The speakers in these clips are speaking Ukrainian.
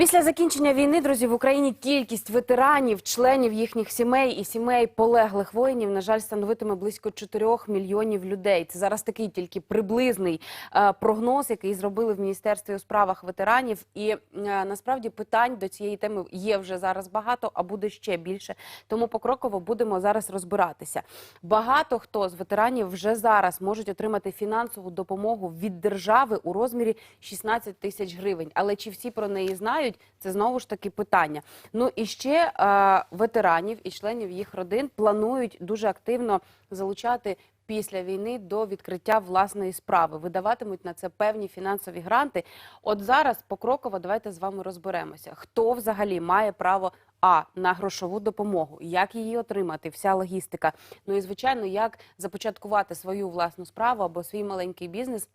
Після закінчення війни, друзі, в Україні кількість ветеранів, членів їхніх сімей і сімей полеглих воїнів, на жаль, становитиме близько 4 мільйонів людей. Це зараз такий тільки приблизний е, прогноз, який зробили в міністерстві у справах ветеранів. І е, насправді питань до цієї теми є вже зараз багато, а буде ще більше. Тому покроково будемо зараз розбиратися. Багато хто з ветеранів вже зараз можуть отримати фінансову допомогу від держави у розмірі 16 тисяч гривень. Але чи всі про неї знають? Це знову ж таки питання. Ну і ще е, ветеранів і членів їх родин планують дуже активно залучати. Після війни до відкриття власної справи видаватимуть на це певні фінансові гранти. От зараз покроково давайте з вами розберемося, хто взагалі має право а на грошову допомогу, як її отримати, вся логістика. Ну і звичайно, як започаткувати свою власну справу або свій маленький бізнес.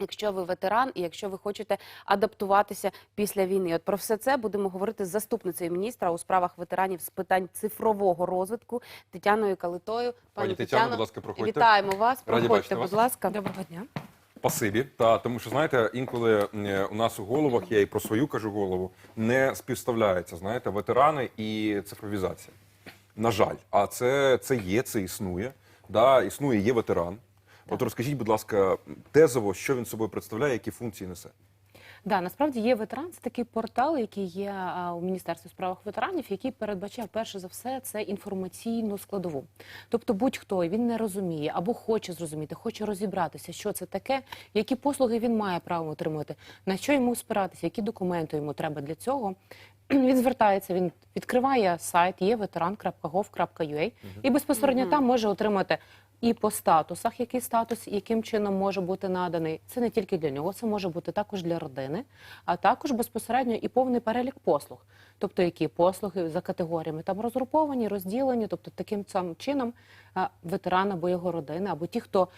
Якщо ви ветеран і якщо ви хочете адаптуватися після війни, от про все це будемо говорити з заступницею міністра у справах ветеранів з питань цифрового розвитку Тетяною Калитою. Пані Тетяно, будь ласка, проходьте. Вітаємо вас. Раді Проходьте, будь вас. ласка. Доброго дня. Спасибі. Та тому що знаєте, інколи у нас у головах, я і про свою кажу голову, не співставляється. Знаєте, ветерани і цифровізація. На жаль, а це, це є, це існує. Да, існує, є ветеран. От розкажіть, будь ласка, тезово, що він собою представляє, які функції несе. Да, насправді є ветеран. Це такий портал, який є а, у міністерстві справах ветеранів, який передбачає перше за все це інформаційну складову. Тобто, будь-хто він не розуміє або хоче зрозуміти, хоче розібратися, що це таке, які послуги він має право отримати, на що йому спиратися, які документи йому треба для цього. Він звертається, він відкриває сайт є ветеран.gov.ua і безпосередньо там може отримати і по статусах, який статус, яким чином може бути наданий. Це не тільки для нього, це може бути також для родини, а також безпосередньо і повний перелік послуг. Тобто, які послуги за категоріями там розгруповані, розділені, тобто таким самим чином а, ветеран або його родина, або ті, хто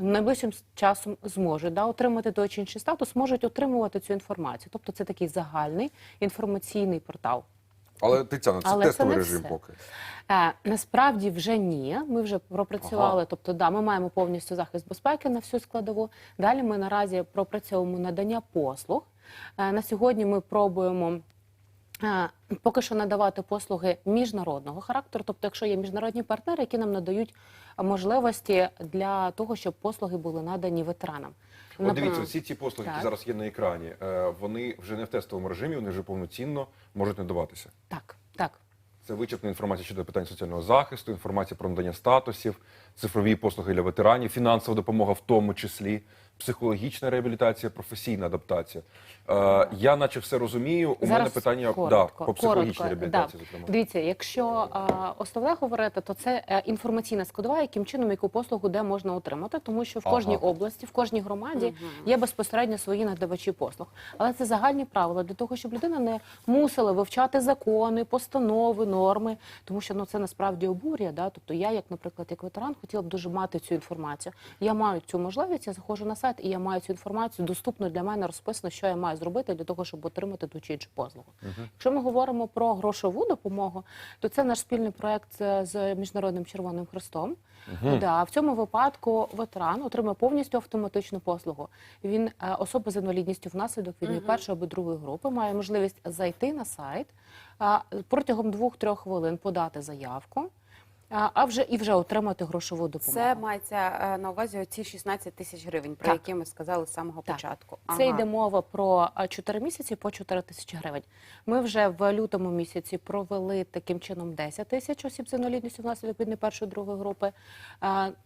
найближчим часом зможуть да, отримати той чи інший статус, можуть отримувати цю інформацію. Тобто, це такий загальний інформаційний портал. Але Тетяна, це Але це тестовий не режим все. поки. Е, насправді вже ні. Ми вже пропрацювали. Ага. Тобто, да, ми маємо повністю захист безпеки на всю складову. Далі ми наразі пропрацьовуємо надання послуг. Е, на сьогодні ми пробуємо. Е, Поки що надавати послуги міжнародного характеру, тобто, якщо є міжнародні партнери, які нам надають можливості для того, щоб послуги були надані ветеранам. От дивіться, всі ці послуги, які зараз є на екрані, е, вони вже не в тестовому режимі, вони вже повноцінно можуть надаватися. Так, так. Це вичерпна інформація щодо питань соціального захисту, інформація про надання статусів, цифрові послуги для ветеранів, фінансова допомога в тому числі, психологічна реабілітація, професійна адаптація. Е, я наче все розумію. У мене питання коротко, да, по психологічній коротко, реабілітації, да. зокрема. Дивіться, якщо а, основне говорити, то це е, інформаційна складова, яким чином яку послугу де можна отримати, тому що в Ага. кожній області, в кожній громаді є безпосередньо свої надавачі послуг. Але це загальні правила для того, щоб людина не мусила вивчати закони, постанови, норми, тому що ну це насправді обурює. Да? Тобто я, як, наприклад, як ветеран, хотіла б дуже мати цю інформацію. Я маю цю можливість, я заходжу на сайт і я маю цю інформацію доступно для мене розписано, що я маю зробити для того, щоб отримати ту чи іншу послугу. Якщо ми говоримо про грошову допомогу, то це наш спільний проект з міжнародним Червоним Хрестом. Да, в цьому випадку ветеран отримує повністю автоматичну послугу. Він е, особа з інвалідністю внаслідок війни першої або другої групи має можливість зайти на сайт протягом двох-трьох хвилин подати заявку. А вже і вже отримати грошову допомогу. Це мається е, на увазі оці 16 тисяч гривень, про Так. які ми сказали з самого Так. початку. Це йде мова про 4 місяці по 4 тисячі гривень. Ми вже в лютому місяці провели таким чином 10 тисяч осіб з інвалідністю внаслідок війни першої другої групи.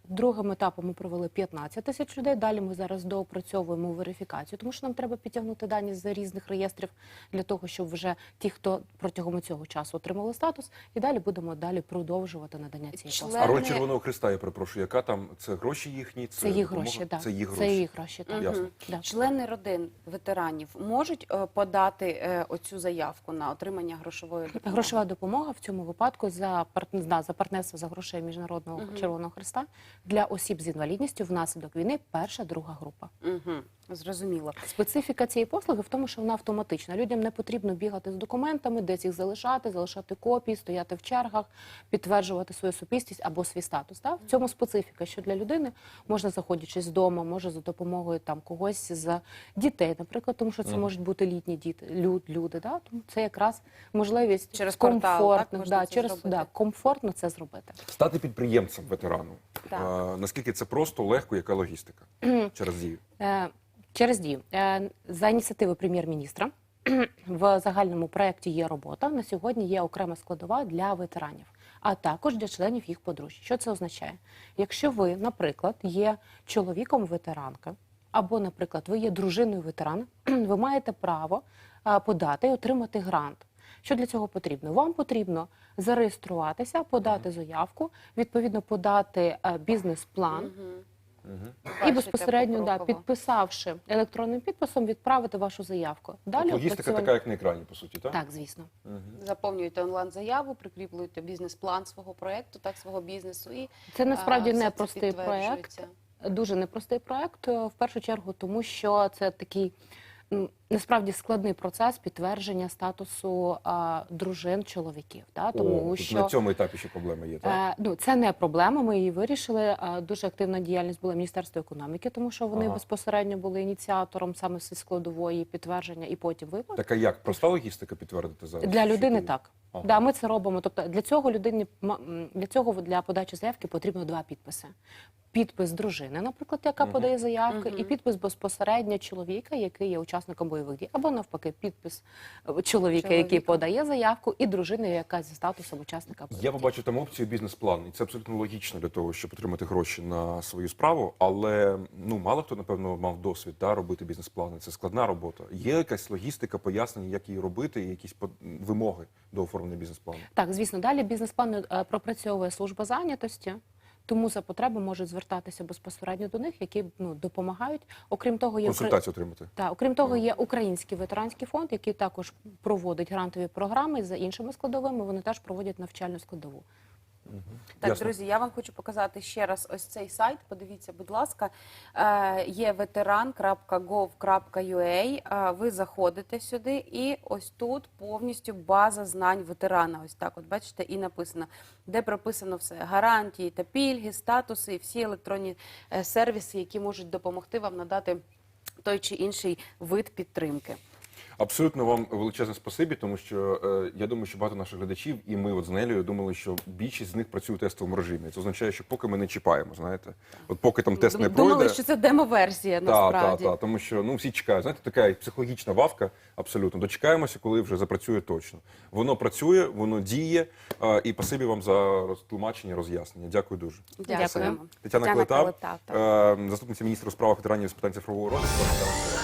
Другим етапом ми провели 15 тисяч людей. Далі ми зараз доопрацьовуємо верифікацію, тому що нам треба підтягнути дані з різних реєстрів для того, щоб вже ті, хто протягом цього часу отримали статус, і далі будемо далі продовжувати надання цієї послуги. А роль Червоного Христа, я перепрошую, яка там це гроші їхні? Це їх допомога? гроші, так. Це їх Це їх гроші, так. Ясно. Да. Члени родин ветеранів можуть е, подати е, оцю заявку на отримання грошової допомоги? Грошова допомога в цьому випадку за партн... да, за партнерство за грошей міжнародного червоного хреста для осіб з інвалідністю внаслідок війни перша друга група. Угу. Зрозуміло. Специфіка цієї послуги в тому, що вона автоматична. Людям не потрібно бігати з документами, десь їх залишати, залишати копії, стояти в чергах, підтверджувати свою особистість або свій статус. Так? В цьому специфіка, що для людини можна заходячи з дому, може за допомогою там когось з дітей, наприклад, тому що це можуть бути літні діти, люд, люди. Да? Тому це якраз можливість Через портал, так, комфортно, да, через зробити? да, комфортно це зробити. Стати підприємцем ветераном. Так. Е, наскільки це просто, легко, яка логістика через дію? Через дію Е, за ініціативи прем'єр-міністра в загальному проєкті є робота. На сьогодні є окрема складова для ветеранів, а також для членів їх подружжя. Що це означає? Якщо ви, наприклад, є чоловіком ветеранка, або, наприклад, ви є дружиною ветерана, ви маєте право подати і отримати грант. Що для цього потрібно? Вам потрібно зареєструватися, подати заявку, відповідно подати е, бізнес-план. І безпосередньо да, підписавши електронним підписом, відправити вашу заявку. Далі Логістика опрацювання- така, як на екрані, по суті, так? так, звісно. Заповнюєте онлайн-заяву, прикріплюєте бізнес-план свого проекту, так свого бізнесу, і Це насправді а, все це непростий проект. підтверджується. Дуже непростий проект е, в першу чергу, тому що це такий насправді складний процес підтвердження статусу а, дружин чоловіків. Да? Тому О, що на цьому етапі ще проблема є, так? Е, ну, це не проблема. Ми її вирішили. Е, Дуже активна діяльність була Міністерства економіки, тому що вони Ага. безпосередньо були ініціатором саме складової підтвердження і потім виплат. Так а як? Проста логістика підтвердити зараз? Для людини так. Ага. Да, ми це робимо. Тобто для цього людині ма- для цього для подачі заявки потрібно два підписи: підпис дружини, наприклад, яка Мгм. подає заявки, Мгм. і підпис безпосередньо чоловіка, який є учасником бойових дій, або навпаки, підпис е, чоловіка, який подає заявку, і дружини, яка зі статусом учасника бойових Я дій. побачив там опцію бізнес-план, і це абсолютно логічно для того, щоб отримати гроші на свою справу. Але ну мало хто напевно мав досвід та робити бізнес-плани. Це складна робота. Є якась логістика, пояснення, як її робити, і якісь по- вимоги до оформлення бізнес-плану. Так, звісно, далі бізнес-план е, пропрацьовує служба зайнятості. Тому за потреби можуть звертатися безпосередньо до них, які ну допомагають. Окрім того, є Консультацію отримати. та окрім того, є український ветеранський фонд, який також проводить грантові програми за іншими складовими. Вони теж проводять навчальну складову. Так, Ясно. друзі, я вам хочу показати ще раз ось цей сайт. Подивіться, будь ласка, е, є veteran.gov.ua. Е, Ви заходите сюди, і ось тут повністю база знань ветерана. Ось так, от бачите, і написано, де прописано все: гарантії та пільги, статуси, і всі електронні е, сервіси, які можуть допомогти вам надати той чи інший вид підтримки. Абсолютно вам величезне спасибі, тому що е, я думаю, що багато наших глядачів, і ми от з Нелею думали, що більшість з них працює у тестовому режимі. Це означає, що поки ми не чіпаємо, знаєте, от поки там тест не пройде. Думали, що це демо-версія насправді. так, так, тому що ну всі чекають. Знаєте, така психологічна вавка. Абсолютно дочекаємося, коли вже запрацює точно. Воно працює, воно діє. е, І спасибі вам за розтлумачення, роз'яснення. Дякую дуже. Дякуємо. Тетяна Тетяна Клетав, Клетав, е, заступниця міністра у справах ветеранів з питань цифрового розвитку.